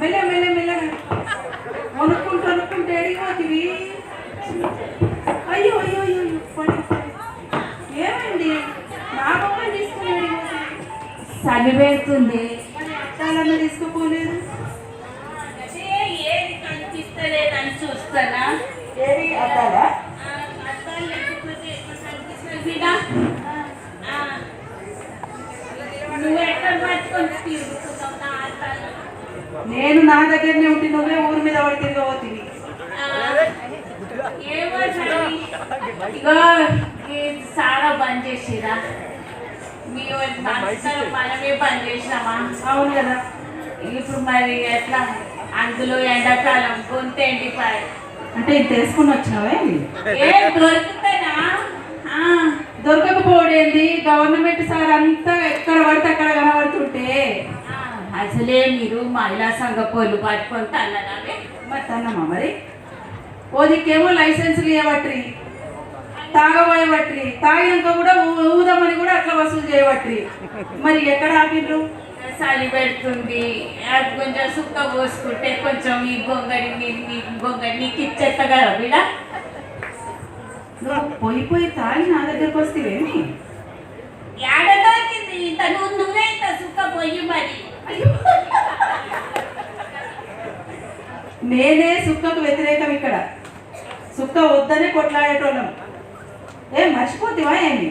మెల్ల మెల్ల మెల్లగా వణుక్కుంటూ వణుక్కుంటూ ఎడిగిపోతుంది అయ్యో అయ్యో అయ్యో. ఏమైంది? నా బొమ్మలు తీసుకుని ఎడిగిపోతుంది చలి పెడుతుంది. మరి అట్టాలన్నా తీసుకుపోలేదు? అదే ఏది కనిపిస్తలేదని చూస్తానా? ఏది? అద్దాలు. నువ్వు ఎక్కడ పట్టుకొని? నేను నా దగ్గరనే ఉంటే నువ్వే ఊరి మీద పడి తిరగబోతుంది ఈ సారా బంద్ చేసిరా. మీ మనమే బంద్ చేసినామా? అవును కదా. ఇప్పుడు మరి ఎట్లా? అందులో ఎండాకాలం గొంతు ఎండిపోయి. అంటే ఇది తెలుసుకుని వచ్చినావే ఏం దొరుకుతానా? ఆ, దొరకకపోవడేంది గవర్నమెంట్ సార్ అంతా ఎక్కడ పడితే అక్కడ కనబడుతుంటే. అసలే మీరు మహిళా సంఘ పోలు పట్టుకొని తన్నదామే మరి మరి? ఓ దిక్కేమో లైసెన్సులు ఇవ్వబట్రి తాగబోయబట్రి తాగినాక కూడా ఊదమని కూడా అట్లా వసూలు చేయబట్రి మరి ఎక్కడ ఆపిండ్రు? చలి పెడుతుంది. అది కొంచెం సుక్క పోసుకుంటే కొంచెం ఈ గొంగడి నీ- గొంగడి నీకు ఇచ్చేస్తా కదా బిడ పోయి పోయి తాగి నా దగ్గరకు వస్తేవేమి ఏడ దొరికింది ఇంత నువ్వు నువ్వే ఇంత సుక్క పోయి మరి. నేనే సుక్కకు వ్యతిరేకం ఇక్కడ. సుక్క వద్దనే కొట్లాడేటోళ్ళం. ఏ మర్చిపోతివా ఏమి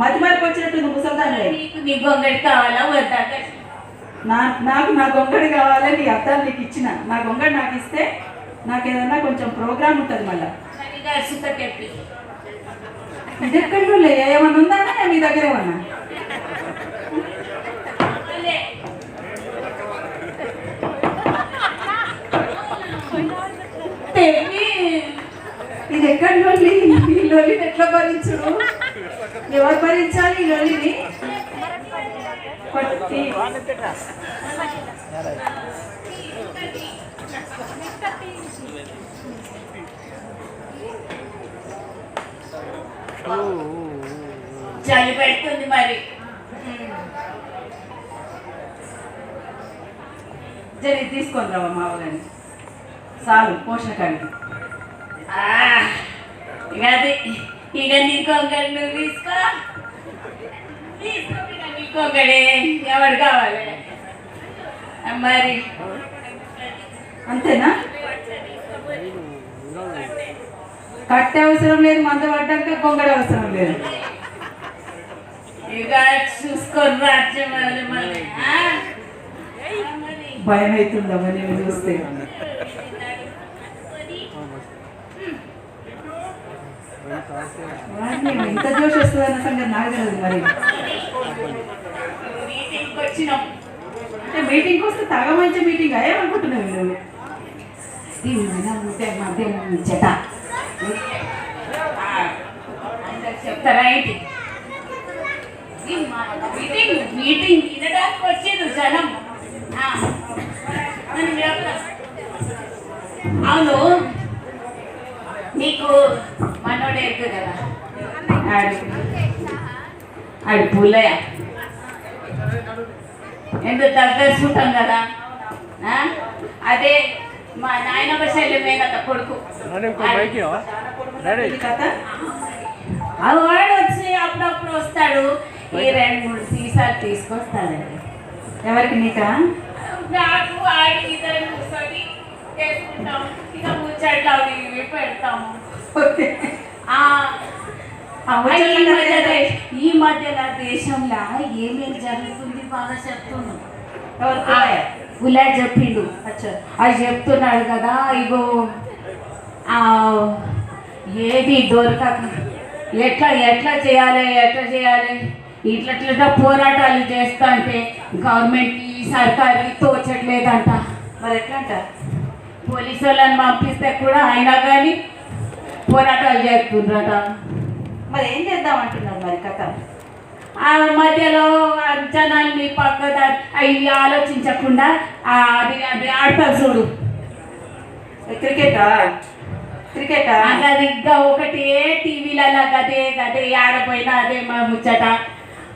మతి మరపు వచ్చినట్టు ముసల్దాన్ని నీకు నీ గొంగడి కావాలా వద్దా? నా నాకు నా గొంగడి కావాలని నీ అద్దాలు నీకు ఇచ్చిన. నా గొంగడి నాకు ఇస్తే నాకు ఏదన్నా కొంచెం ప్రోగ్రామ్ ఉంటుంది మళ్ళీ. ఇది ఎక్కడ ఏమన్నా ఉందా మీ దగ్గర ఏమన్నా అదే. తెప్పి ఇది ఎక్కడ లొల్లి ఈ లొల్లిని ఎట్లా భరించరు ఎవరు భరించాలి ఈ లొల్లిని కొట్టి చలి పెడుతుంది మరి. జరి తీసుకొని రావా మావగాని చాలు పోషకానికి ఆ, ఇక అది ఇక నీకొంగడి నువ్వు తీసుకో. ఎవరు కావాలి? మరి అంతేనా? కట్టే అవసరం లేదు మంద పడ్డాక గొంగడి అవసరం లేదు. ఇక చూసుకొని రాజ్యం భయం అవుతుందమ్మా నేను చూస్తే. ఇంత జోష్ వస్తుందన్న సంగతి నాకు తెలియదు మరి. మీటింగ్కి వచ్చినాం అంటే మీటింగ్కి వస్తే తగ మంచి మీటింగ్ ఏమనుకుంటున్నావు నువ్వు చెట చెప్తారా ఏంటి? మీటింగ్ మీటింగ్ వినడానికి వచ్చింది జనం. అవును. నీకు మనోడు ఎరుకు కదా. ఆడు. ఆడు పుల్లయ్య. ఎందుకు దగ్గర చూటాం కదా? అదే మా నాయనమ్మ శల్యం మేనత కొడుకు. వాడు వచ్చి అప్పుడప్పుడు వస్తాడు. ఈ రెండు మూడు సీసాలు తీసుకొస్తాడండి. ఎవరికి నీకా? నాకు వాడి ఇద్దరు కూర్చొని చేసుకుంటాం ఇక ముచ్చట్లు అవి ఇవి పెడతాము. ఈ మధ్యన దేశంలో ఏమేమి జరుగుతుంది బాగా పుల్లయ్య? గులా చెప్పిండు. అది చెప్తున్నాడు కదా ఇగో ఏది దొరకక ఎట్లా ఎట్లా చేయాలి ఎట్లా చేయాలి? ఇట్లా ఇట్లా పోరాటాలు చేస్తా అంటే గవర్నమెంట్కి సర్కారుకి తోచట్లేదంట. మరి ఎట్లా అంట పోలీసు వాళ్ళని పంపిస్తే కూడా అయినా కానీ పోరాటాలు చేస్తుండ్రట. మరి ఏం చేద్దాం అంటున్నారు మరి కథ? ఆ మధ్యలో ఆ జనాల్ని పక్క అవి ఆలోచించకుండా అది అది ఆడతారు చూడు. క్రికెటా? క్రికెటా? అది ఇంకా ఒకటి టీవీలలో గదే గదే ఆడపోయినా అదే మా ముచ్చట.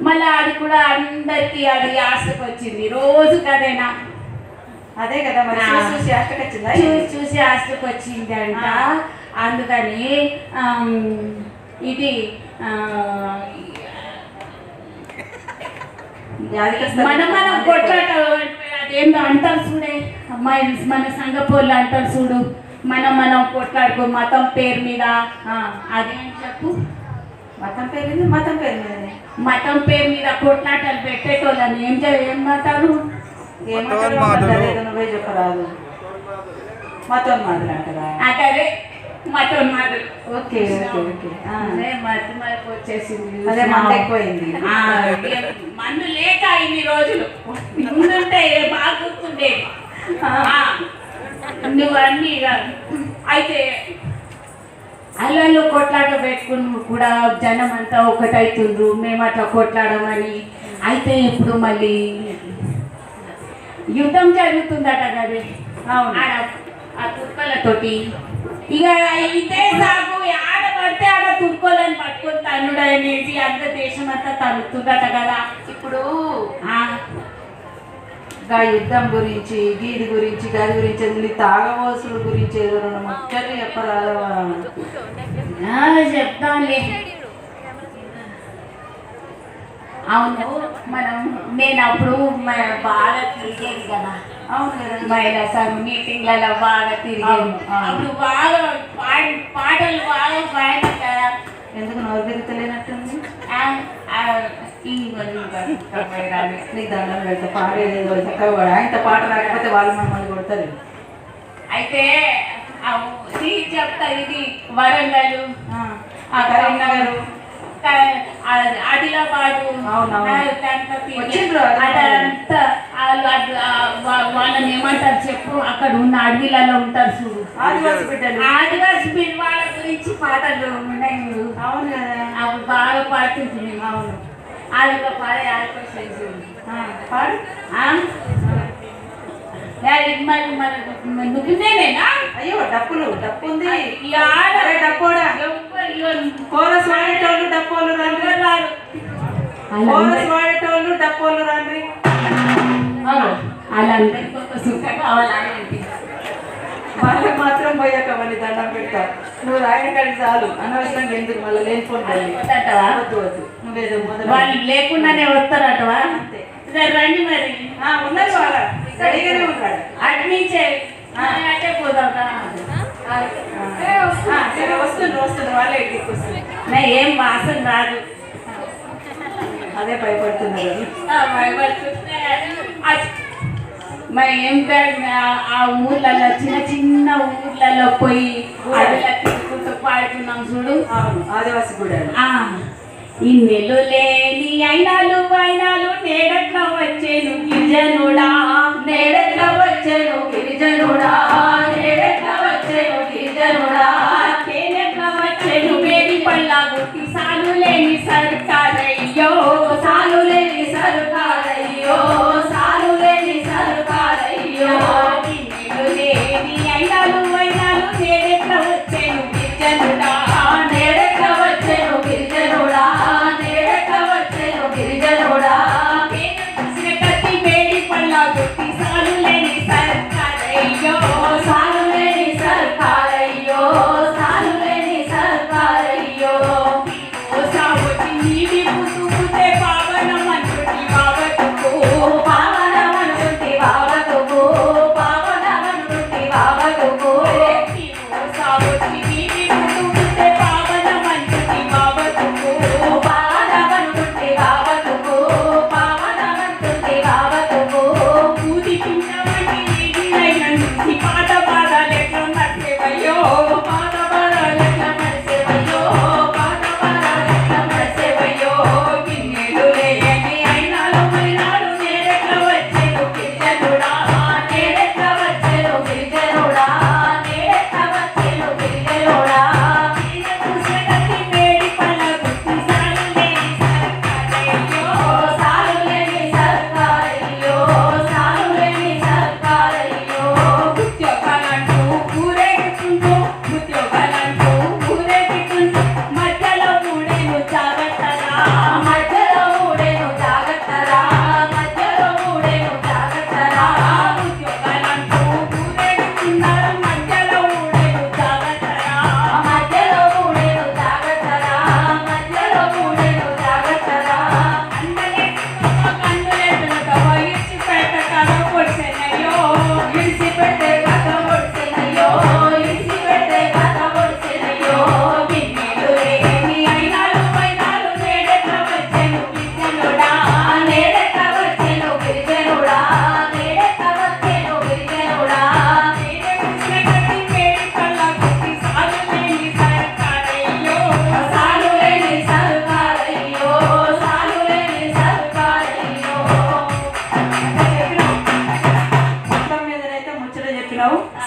మళ్ళీ అది కూడా అందరికీ అది ఆశకు వచ్చింది. రోజు గదేనా? అదే కదా మరి. చూసి వచ్చిందా చూసి చూసి వచ్చిందంట ఆ. అందుకని ఇది? మనం మనం కొట్లాట అదేందో అంటారు చూడే. అమ్మాయి మన సంగపోళ్ళు అంటారు చూడు. మనం మనం కొట్లాడుకో మతం పేరు మీద. ఆ, అదేం చెప్పు? మతం పేరు మీద మతం పేరు మీదనే. మతం పేరు మీద కొట్లాటలు పెట్టేటోళ్ళని ఏం చే ఏమంటారు నువ్వే చెప్పరాదు. అంటారా? మాదిరి ఓకే ఓకే. అదే వచ్చేసింది. మంద ఎక్కువైంది. లేక ఇన్ని రోజులు. ముందుంటే బాగా గుర్తుండేది ఆ, నువ్వు అన్ని అయితే అల్లల్లో కొట్లాట పెట్టుకుని కూడా జనం అంతా ఒకటైతుండ్రు. మేము అట్లా కొట్లాడమని. అయితే ఇప్పుడు మళ్ళీ యుద్ధం జరుగుతుందట కదే అవును. ఆడ ఆ తుర్కలతోటి ఇక ఇదే సాగు ఆడ పడితే ఆడ తుర్కోలని పట్టుకొని తన్నుడు అనేది అంత దేశం అంతా తన్నుతుందట కదా. ఇప్పుడు ఆ, గా యుద్ధం గురించి గీది గురించి గది గురించి నీ తాగవోసుల గురించి ఏదో రెండు ముక్కలు చెప్పరాదవా ఆ, చెప్తాంలే. అవును మనం నేను అప్పుడు బాగా తిరిగేది కదా. అవును మహిళా సంఘ మీటింగ్లలో బాగా అవును. అప్పుడు బాగా పాట- పాటలు బాగా పాడాను కదా. ఎందుకు నోరు తిరుగుతలేనట్టుంది. నీకు దండం పెడతా పాడేది చక్కగా పాడు. ఆయనతో పాట రాకపోతే వాళ్ళు మమ్మల్ని కొడతారు. అయితే ఆ, ఇది చెప్తా ఇది వరంగల్. కరీంనగర్. ఆదిలాబాదు. అదంతా వాళ్ళని ఏమంటారు చెప్పు అక్కడ ఉన్న అడవిలలో ఉంటారు చూడు. ఆదివాసి బిడ్డలు. ఆదివాసి బిడ్డ వాళ్ళ గురించి పాటలు ఉన్నాయి చూడు. అవును అప్పుడు బాగా పాడుతుంది అవును ఆదిలో పాడే ఆదివాసి పాడు. నువ్వునేనా అయ్యో డప్పులు డప్పు ఉంది డప్పోడా? కోరస్ వాడేటోళ్ళు డప్పోలు రండి కోరస్ వాడేటోళ్ళు డప్పోలు రండి వాళ్ళందరికీ ఒక సుఖ కావాలంటే వాళ్ళకి మాత్రం పోయాక మళ్ళీ దండం పెడతా. నువ్వు రాయన కాడికి చాలు. అనవసరంగా ఎందుకు? మళ్ళీ వద్దు నువ్వేదో మొదలు వాళ్ళు లేకుండానే వస్తారటవా? అంతే. రండి మరి. ఆ, ఉన్నారు వాళ్ళ. రెడీగానే ఉన్నాడు అటు నుంచే మనం అటే పోదాం రా. ఆ, సరే వస్తుంది వస్తుంది. వాళ్ళే ఇంటికి వస్తుంది నా ఏం వాసన రాదు. అదే భయపడుతున్నారు. అట్- మరి ఏం? ఆ- ఊర్లలో చిన్న చిన్న ఊర్లలో పోయి అడవిలో తిరుగుతూ పాడుతున్నాం చూడు. ఆదివాసి ఆ. ఇన్నెలు లేని అయినాలు అయినాలు నేడట్ల వచ్చేను? గిరిజనుడా నేడెట్ల వచ్చేను? గిరిజనుడా నేడెట్ల వచ్చేను? గిరిజనుడా తేనెట్ల వచ్చేను? వేడి పళ్ళ గుట్టి సాలు లేని సర్కారయ్యో happy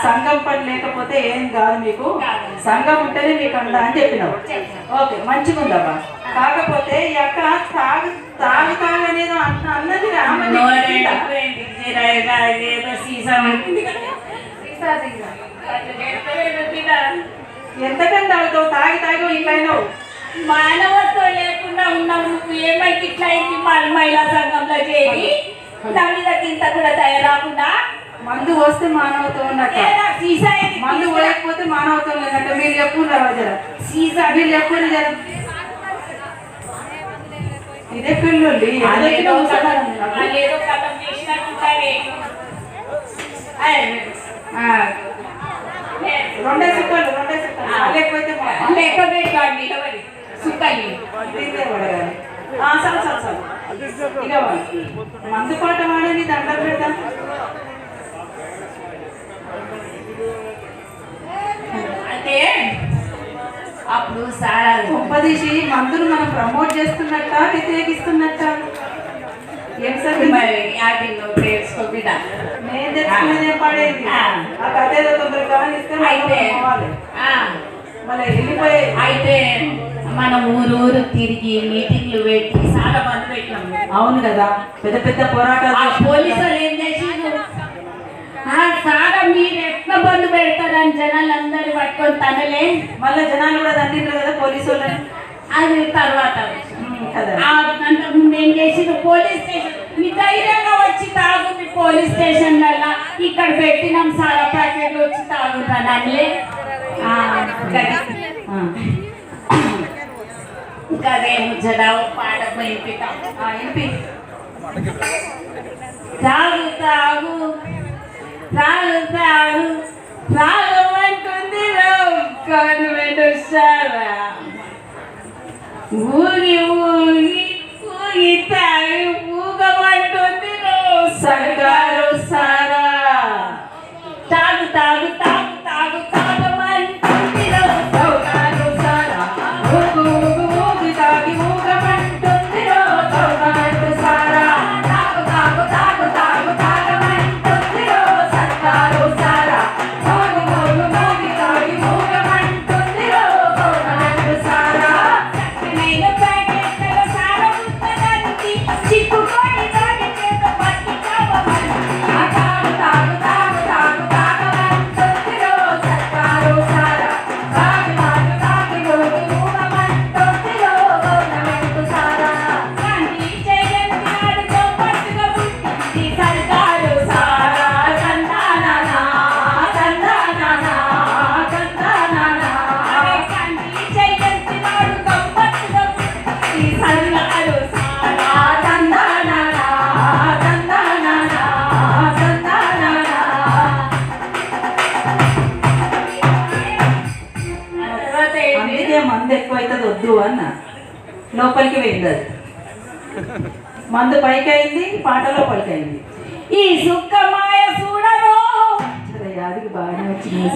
సంఘం పని లేకపోతే ఏం కాదు మీకు. సంఘం ఉంటేనే మీకు అంద అని చెప్పినావు. ఓకే మంచిగా ఉందమ్మా. కాకపోతే ఈ అక్క తాగు తాగు తాగు అనేది అన్న అన్నది. ఎంతకంటే తాగుతావు? తాగి తాగి ఇట్లా అయినావు. మానవత్వం లేకుండా ఉన్నావు నువ్వు ఏమైతే ఇట్లా అయింది? మహిళా సంఘంలో చేరి నా మీద కింద కూడా తయారాకుండా మందు పోస్తే మానవత్వం ఉన్నట్ట? మందు పోయకపోతే మానవత్వం లేదంట. మీరు చెప్పున్నారు జర? సీసా మీరు చెప్పండి జర? ఇదే పిల్లలు రెండే సుక్కలు రెండే సుక్కలు లేకపోతే చాలు చాలు చాలు. మందు పాట వాడని దండం పెడతా కుంపదీసి మందులు మనం ప్రమోట్ చేస్తున్నట్ట వ్యతిరేకిస్తున్నట్ట ఏం సార్? మరి అది నువ్వు తెలుసుకోబిడ్డ నేను తెలుసుకునేది ఏం పడేది. ఆ. ఆ కథ ఏదో తొందరగా గమనిస్తే అయితే మళ్ళీ వెళ్ళిపోయే. అయితే మనం ఊరు ఊరు తిరిగి మీటింగ్లు పెట్టి చాలా మంది పెట్టినాము. అవును కదా పెద్ద పెద్ద పోరాటాలు ఆ చేసినాం పోలీసు కదా. వాళ్ళు ఏం చేసిండ్రు? సారా మీరు ఎట్లా బంధు పెడతారని జనాలు అందరూ పట్టుకొని తనలే. మళ్ళీ జనాలు కూడా దండిండ్రు కదా పోలీసు వాళ్ళని. అది తర్వాత. విషయం. ఉమ్, కదా. ఆ అంతకు ముందు ఏం చేసిండ్రు? Police station. మీ ధైర్యంగా వచ్చి తాగు మీ పోలీస్ స్టేషన్లల్లా. ఇక్కడ పెట్టినాం సారా ప్యాకెట్లు వచ్చి తాగుతాను అనలే. గదే ముచ్చడావు పాట ఆ, ఎంపీ. తాగు తాగు తాగు తాగు తాగమంటుంది కాన్వెంట్ సారా ఊగి ఊగి ఊగి తాగి ఊగమంటుంది సర్కారు సారా తాగు లోపలికి అది మందు పైకి అయింది పాట లోపలికి అయింది ఈ సుఖమాయ చూడరు యాదికి బాగానే వచ్చింది.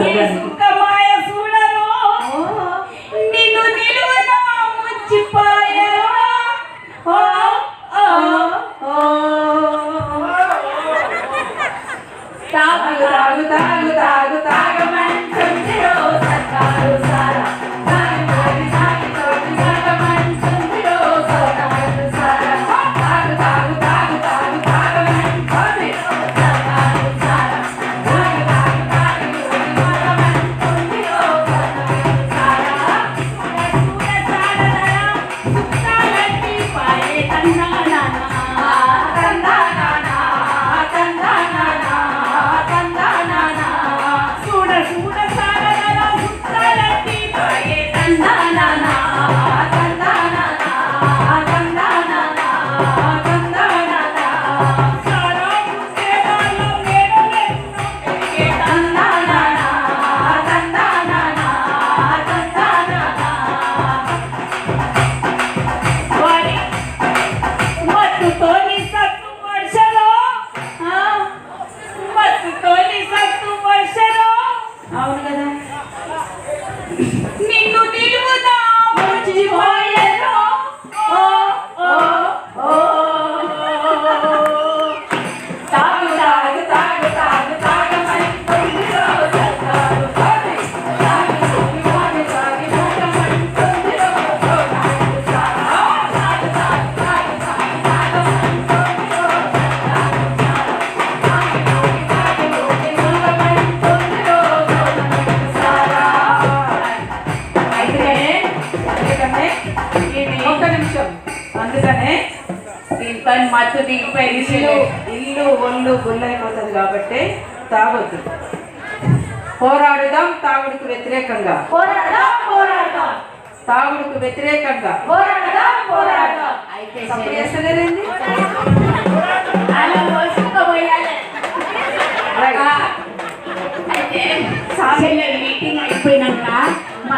దిగిపోయింది ఇల్లు ఇల్లు. ఒళ్ళు గుల్లైపోతుంది కాబట్టి తాగొద్దు. పోరాడుదాం తాగుడుకు వ్యతిరేకంగా. పోరాడదాం పోరాడదాం. తాగుడుకు వ్యతిరేకంగా. పోరాడదాం పోరాడదాం. అయితే చెల్లె మీటింగ్ అయిపోయినాక మా